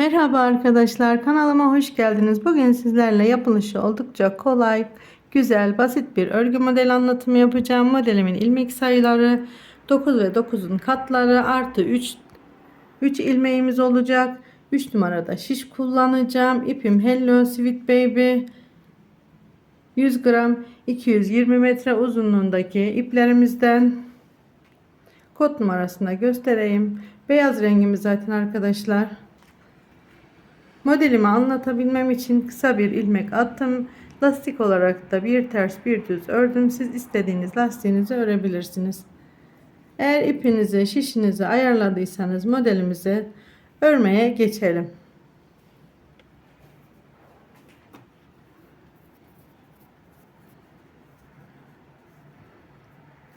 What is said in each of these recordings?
Merhaba arkadaşlar kanalıma hoş geldiniz. Bugün sizlerle yapılışı oldukça kolay, güzel, basit bir örgü model anlatımı yapacağım. Modelimin ilmek sayıları 9 ve 9'un katları artı 3 3 ilmeğimiz olacak. 3 numarada şiş kullanacağım. İpim Hello Sweet Baby 100 gram 220 metre uzunluğundaki iplerimizden kod numarasında göstereyim. Beyaz rengimiz zaten arkadaşlar. Modelimi anlatabilmem için kısa bir ilmek attım. Lastik olarak da bir ters bir düz ördüm. Siz istediğiniz lastiğinizi örebilirsiniz. Eğer ipinizi şişinizi ayarladıysanız modelimizi örmeye geçelim.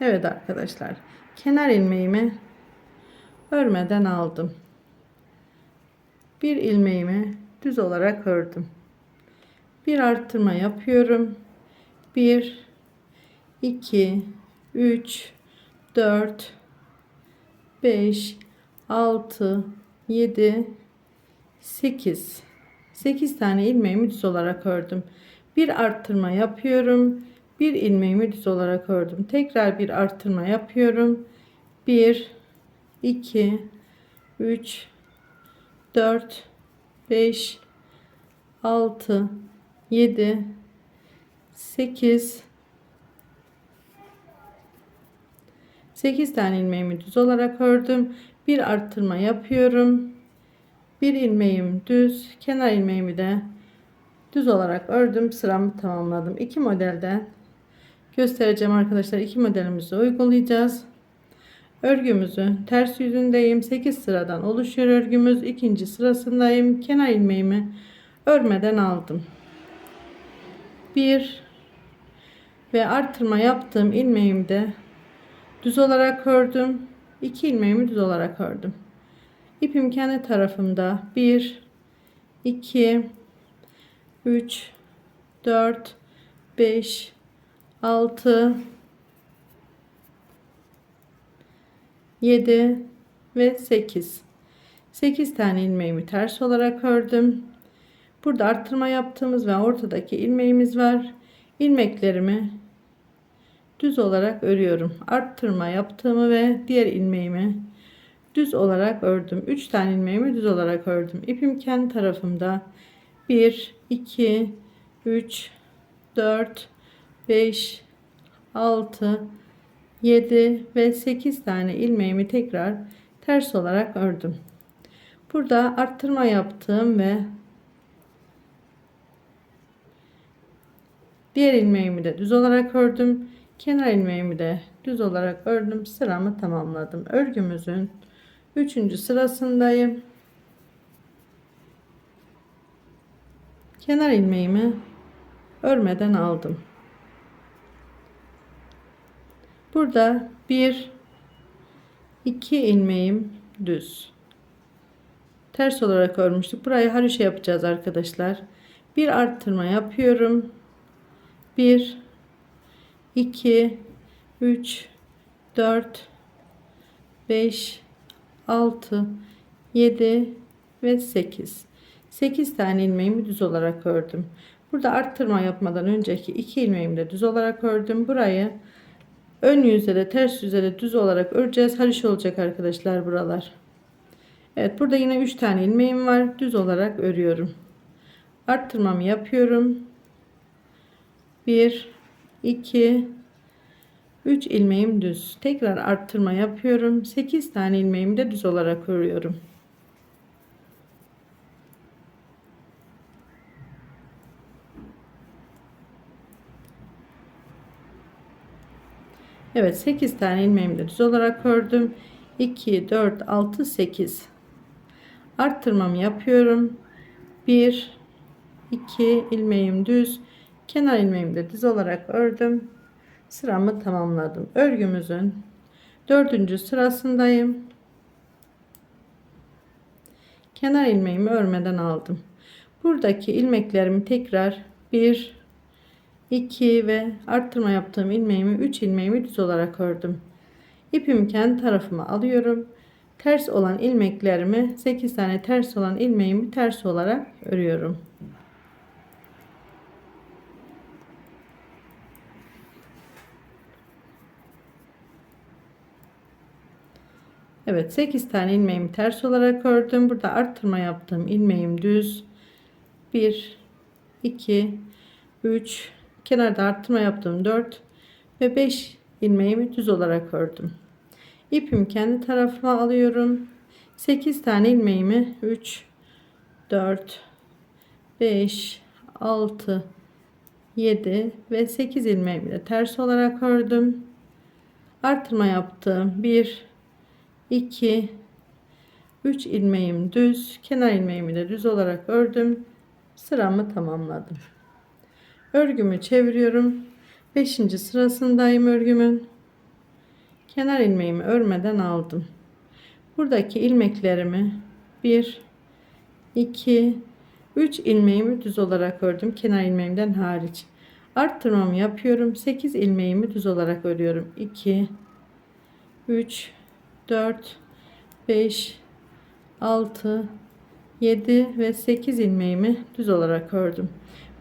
Evet arkadaşlar kenar ilmeğimi örmeden aldım bir ilmeğimi düz olarak ördüm. Bir arttırma yapıyorum. 1 2 3 4 5 6 7 8 8 tane ilmeğimi düz olarak ördüm. Bir arttırma yapıyorum. Bir ilmeğimi düz olarak ördüm. Tekrar bir arttırma yapıyorum. 1 2 3 4 5 6 7 8 8 tane ilmeğimi düz olarak ördüm. Bir arttırma yapıyorum. Bir ilmeğim düz, kenar ilmeğimi de düz olarak ördüm. Sıramı tamamladım. İki modelden göstereceğim arkadaşlar. İki modelimizi uygulayacağız. Örgümüzün ters yüzündeyim. 8 sıradan oluşuyor örgümüz. ikinci sırasındayım. Kenar ilmeğimi örmeden aldım. 1 ve arttırma yaptığım ilmeğimi de düz olarak ördüm. 2 ilmeğimi düz olarak ördüm. İpim kendi tarafımda 1 2 3 4 5 6 7 ve 8 8 tane ilmeğimi ters olarak ördüm. Burada arttırma yaptığımız ve ortadaki ilmeğimiz var. İlmeklerimi düz olarak örüyorum. Arttırma yaptığımı ve diğer ilmeğimi düz olarak ördüm. 3 tane ilmeğimi düz olarak ördüm. İpim kendi tarafımda. 1 2 3 4 5 6 7 ve 8 tane ilmeğimi tekrar ters olarak ördüm. Burada arttırma yaptım ve diğer ilmeğimi de düz olarak ördüm. Kenar ilmeğimi de düz olarak ördüm. Sıramı tamamladım. Örgümüzün 3. sırasındayım. Kenar ilmeğimi örmeden aldım. Burada bir iki ilmeğim düz. Ters olarak örmüştük. Burayı haroşa yapacağız arkadaşlar. Bir arttırma yapıyorum. 1 2 3 4 5 6 7 ve 8 8 tane ilmeğimi düz olarak ördüm. Burada arttırma yapmadan önceki iki ilmeğimi de düz olarak ördüm. Burayı Ön yüzde de ters yüzde de düz olarak öreceğiz. Hariş olacak arkadaşlar buralar. Evet burada yine 3 tane ilmeğim var. Düz olarak örüyorum. Arttırmamı yapıyorum. 1 2 3 ilmeğim düz. Tekrar arttırma yapıyorum. 8 tane ilmeğimi de düz olarak örüyorum. Evet 8 tane ilmeğimi de düz olarak ördüm. 2, 4, 6, 8. Arttırmamı yapıyorum. 1, 2 ilmeğim düz. Kenar ilmeğimi de düz olarak ördüm. Sıramı tamamladım. Örgümüzün dördüncü sırasındayım. Kenar ilmeğimi örmeden aldım. Buradaki ilmeklerimi tekrar 1 2 ve arttırma yaptığım ilmeğimi 3 ilmeğimi düz olarak ördüm. İpimi kendi tarafıma alıyorum. ters olan ilmeklerimi 8 tane ters olan ilmeğimi ters olarak örüyorum. Evet 8 tane ilmeğimi ters olarak ördüm. Burada arttırma yaptığım ilmeğim düz. 1 2 3 kenarda arttırma yaptığım 4 ve 5 ilmeğimi düz olarak ördüm. İpimi kendi tarafıma alıyorum. 8 tane ilmeğimi 3 4 5 6 7 ve 8 ilmeğimi de ters olarak ördüm. Artırma yaptım. 1 2 3 ilmeğim düz, kenar ilmeğimi de düz olarak ördüm. Sıramı tamamladım. Örgümü çeviriyorum. 5. sırasındayım örgümün. Kenar ilmeğimi örmeden aldım. Buradaki ilmeklerimi 1 2 3 ilmeğimi düz olarak ördüm kenar ilmeğimden hariç. Arttırmamı yapıyorum. 8 ilmeğimi düz olarak örüyorum. 2 3 4 5 6 7 ve 8 ilmeğimi düz olarak ördüm.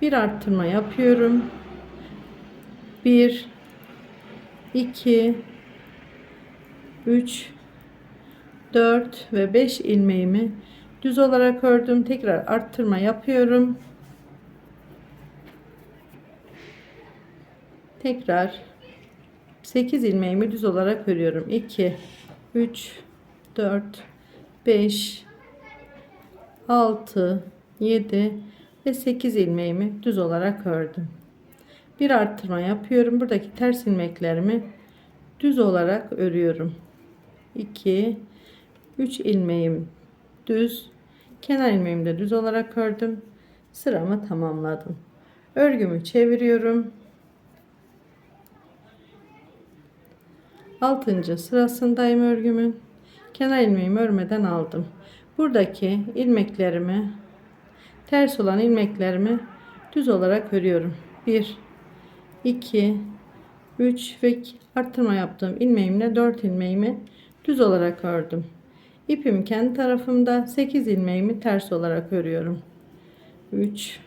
Bir arttırma yapıyorum. 1 2 3 4 ve 5 ilmeğimi düz olarak ördüm. Tekrar arttırma yapıyorum. Tekrar 8 ilmeğimi düz olarak örüyorum. 2 3 4 5 6 7 ve 8 ilmeğimi düz olarak ördüm. Bir arttırma yapıyorum. Buradaki ters ilmeklerimi düz olarak örüyorum. 2 3 ilmeğim düz kenar ilmeğimi de düz olarak ördüm. Sıramı tamamladım. Örgümü çeviriyorum. 6. sırasındayım örgümün. Kenar ilmeğimi örmeden aldım. Buradaki ilmeklerimi ters olan ilmeklerimi düz olarak örüyorum. 1 2 3 ve arttırma yaptığım ilmeğimle 4 ilmeğimi düz olarak ördüm. İpim kendi tarafımda 8 ilmeğimi ters olarak örüyorum. 3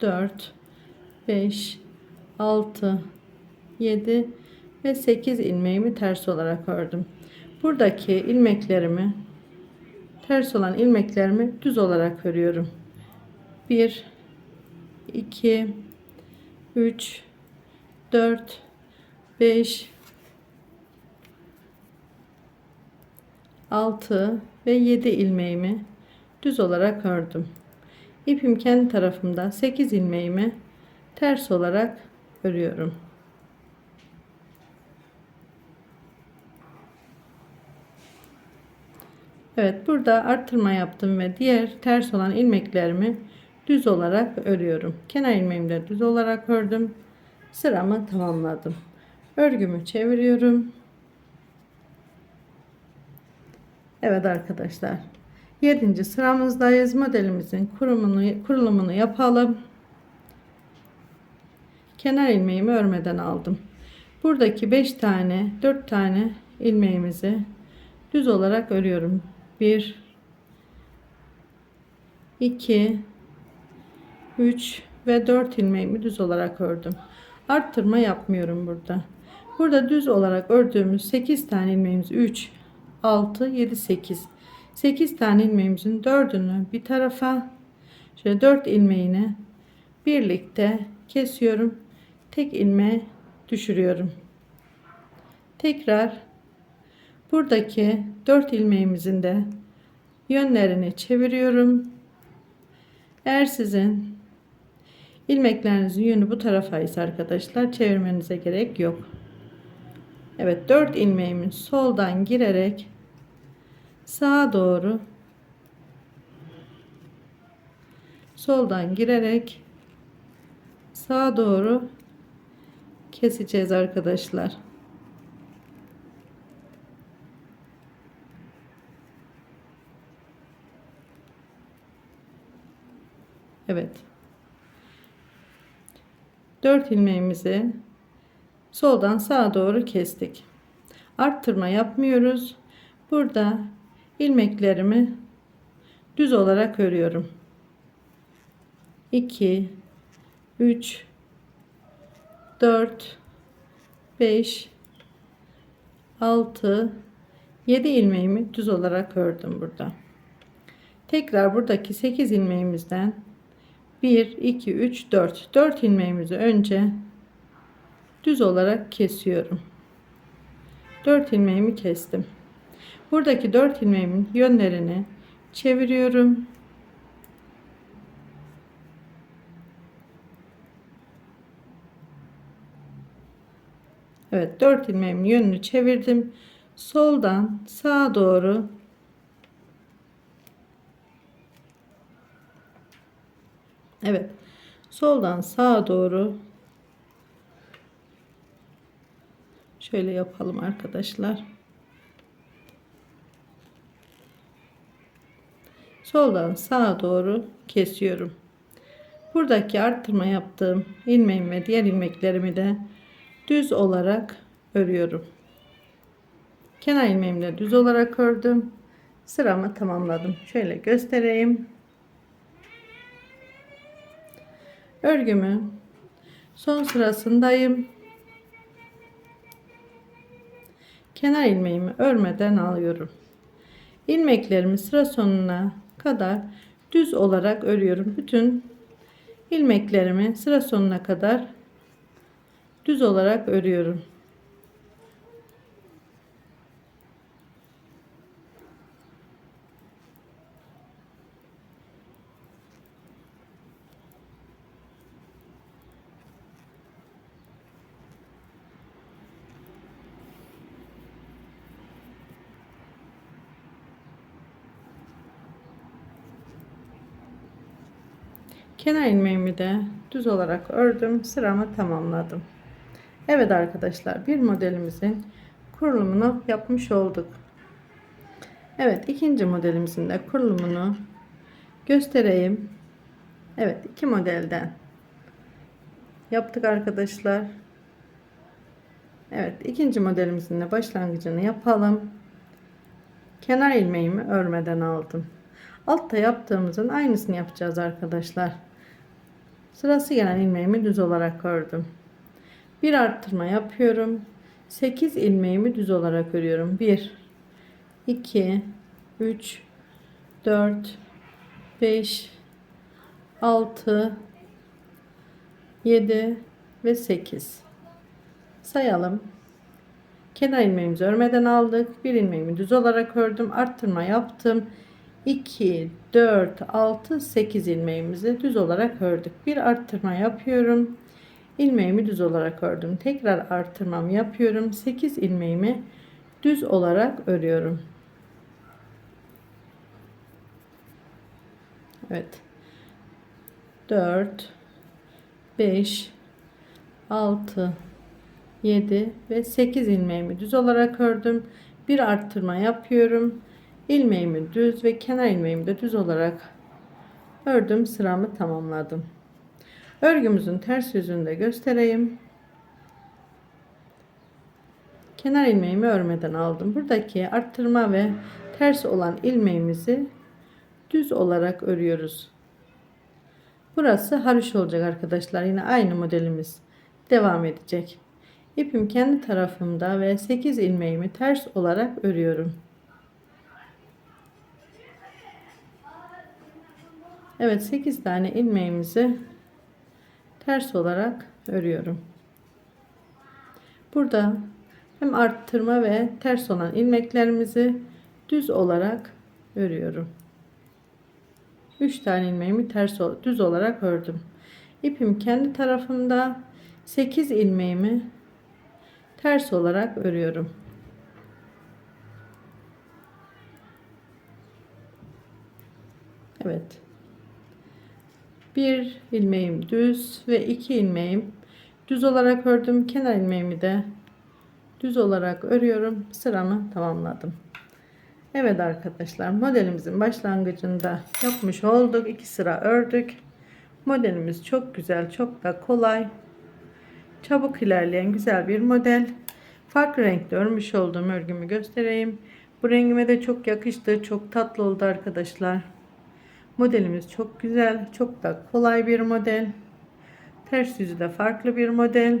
4 5 6 7 ve 8 ilmeğimi ters olarak ördüm. Buradaki ilmeklerimi ters olan ilmeklerimi düz olarak örüyorum. 1 2 3 4 5 6 ve 7 ilmeğimi düz olarak ördüm. İpim kendi tarafımda 8 ilmeğimi ters olarak örüyorum. Evet burada arttırma yaptım ve diğer ters olan ilmeklerimi düz olarak örüyorum. Kenar ilmeğimi de düz olarak ördüm. Sıramı tamamladım. Örgümü çeviriyorum. Evet arkadaşlar. 7. sıramızdayız. Modelimizin kurumunu, kurulumunu yapalım. Kenar ilmeğimi örmeden aldım. Buradaki 5 tane 4 tane ilmeğimizi düz olarak örüyorum. 1 2 3 ve 4 ilmeğimi düz olarak ördüm. Arttırma yapmıyorum burada. Burada düz olarak ördüğümüz 8 tane ilmeğimiz 3 6 7 8 8 tane ilmeğimizin 4'ünü bir tarafa şöyle 4 ilmeğini birlikte kesiyorum. Tek ilmeğe düşürüyorum. Tekrar buradaki 4 ilmeğimizin de yönlerini çeviriyorum. Eğer sizin ilmeklerinizin yönü bu tarafa ise arkadaşlar çevirmenize gerek yok. Evet 4 ilmeğimin soldan girerek sağa doğru soldan girerek sağa doğru keseceğiz arkadaşlar. Evet. 4 ilmeğimizi soldan sağa doğru kestik. Arttırma yapmıyoruz. Burada ilmeklerimi düz olarak örüyorum. 2 3 4 5 6 7 ilmeğimi düz olarak ördüm burada. Tekrar buradaki 8 ilmeğimizden 1 2 3 4 4 ilmeğimizi önce düz olarak kesiyorum. 4 ilmeğimi kestim. Buradaki 4 ilmeğimin yönlerini çeviriyorum. Evet 4 ilmeğimin yönünü çevirdim. Soldan sağa doğru Evet. Soldan sağa doğru şöyle yapalım arkadaşlar. Soldan sağa doğru kesiyorum. Buradaki arttırma yaptığım ilmeğimi ve diğer ilmeklerimi de düz olarak örüyorum. Kenar ilmeğimi de düz olarak ördüm. Sıramı tamamladım. Şöyle göstereyim. Örgümü son sırasındayım. Kenar ilmeğimi örmeden alıyorum. İlmeklerimi sıra sonuna kadar düz olarak örüyorum. Bütün ilmeklerimi sıra sonuna kadar düz olarak örüyorum. Kenar ilmeğimi de düz olarak ördüm. Sıramı tamamladım. Evet arkadaşlar bir modelimizin kurulumunu yapmış olduk. Evet ikinci modelimizin de kurulumunu göstereyim. Evet iki modelden yaptık arkadaşlar. Evet ikinci modelimizin de başlangıcını yapalım. Kenar ilmeğimi örmeden aldım. Altta yaptığımızın aynısını yapacağız arkadaşlar. Sırası gelen ilmeğimi düz olarak ördüm. Bir arttırma yapıyorum. 8 ilmeğimi düz olarak örüyorum. 1 2 3 4 5 6 7 ve 8 sayalım kenar ilmeğimizi örmeden aldık bir ilmeğimi düz olarak ördüm arttırma yaptım 2 4 6 8 ilmeğimizi düz olarak ördük. Bir arttırma yapıyorum. İlmeğimi düz olarak ördüm. Tekrar artırmam yapıyorum. 8 ilmeğimi düz olarak örüyorum. Evet. 4 5 6 7 ve 8 ilmeğimi düz olarak ördüm. Bir arttırma yapıyorum ilmeğimi düz ve kenar ilmeğimi de düz olarak ördüm sıramı tamamladım. Örgümüzün ters yüzünü de göstereyim. Kenar ilmeğimi örmeden aldım. Buradaki arttırma ve ters olan ilmeğimizi düz olarak örüyoruz. Burası haroş olacak arkadaşlar. Yine aynı modelimiz devam edecek. İpim kendi tarafımda ve 8 ilmeğimi ters olarak örüyorum Evet 8 tane ilmeğimizi ters olarak örüyorum. Burada hem arttırma ve ters olan ilmeklerimizi düz olarak örüyorum. 3 tane ilmeğimi ters düz olarak ördüm. İpim kendi tarafımda 8 ilmeğimi ters olarak örüyorum. Evet bir ilmeğim düz ve iki ilmeğim düz olarak ördüm. Kenar ilmeğimi de düz olarak örüyorum. Sıramı tamamladım. Evet arkadaşlar modelimizin başlangıcında yapmış olduk. İki sıra ördük. Modelimiz çok güzel çok da kolay. Çabuk ilerleyen güzel bir model. Farklı renkte örmüş olduğum örgümü göstereyim. Bu rengime de çok yakıştı. Çok tatlı oldu arkadaşlar. Modelimiz çok güzel. Çok da kolay bir model. Ters yüzü de farklı bir model.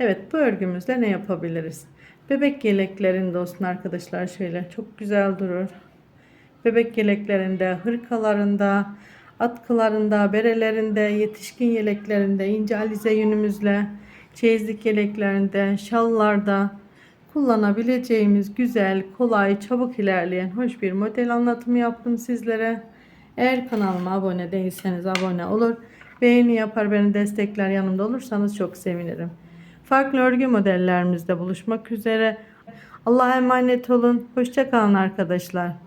Evet bu örgümüzde ne yapabiliriz? Bebek yeleklerinde olsun arkadaşlar şöyle çok güzel durur. Bebek yeleklerinde, hırkalarında, atkılarında, berelerinde, yetişkin yeleklerinde, ince alize yünümüzle, çeyizlik yeleklerinde, şallarda kullanabileceğimiz güzel, kolay, çabuk ilerleyen hoş bir model anlatımı yaptım sizlere. Eğer kanalıma abone değilseniz abone olur. Beğeni yapar beni destekler yanımda olursanız çok sevinirim. Farklı örgü modellerimizde buluşmak üzere. Allah'a emanet olun. Hoşçakalın arkadaşlar.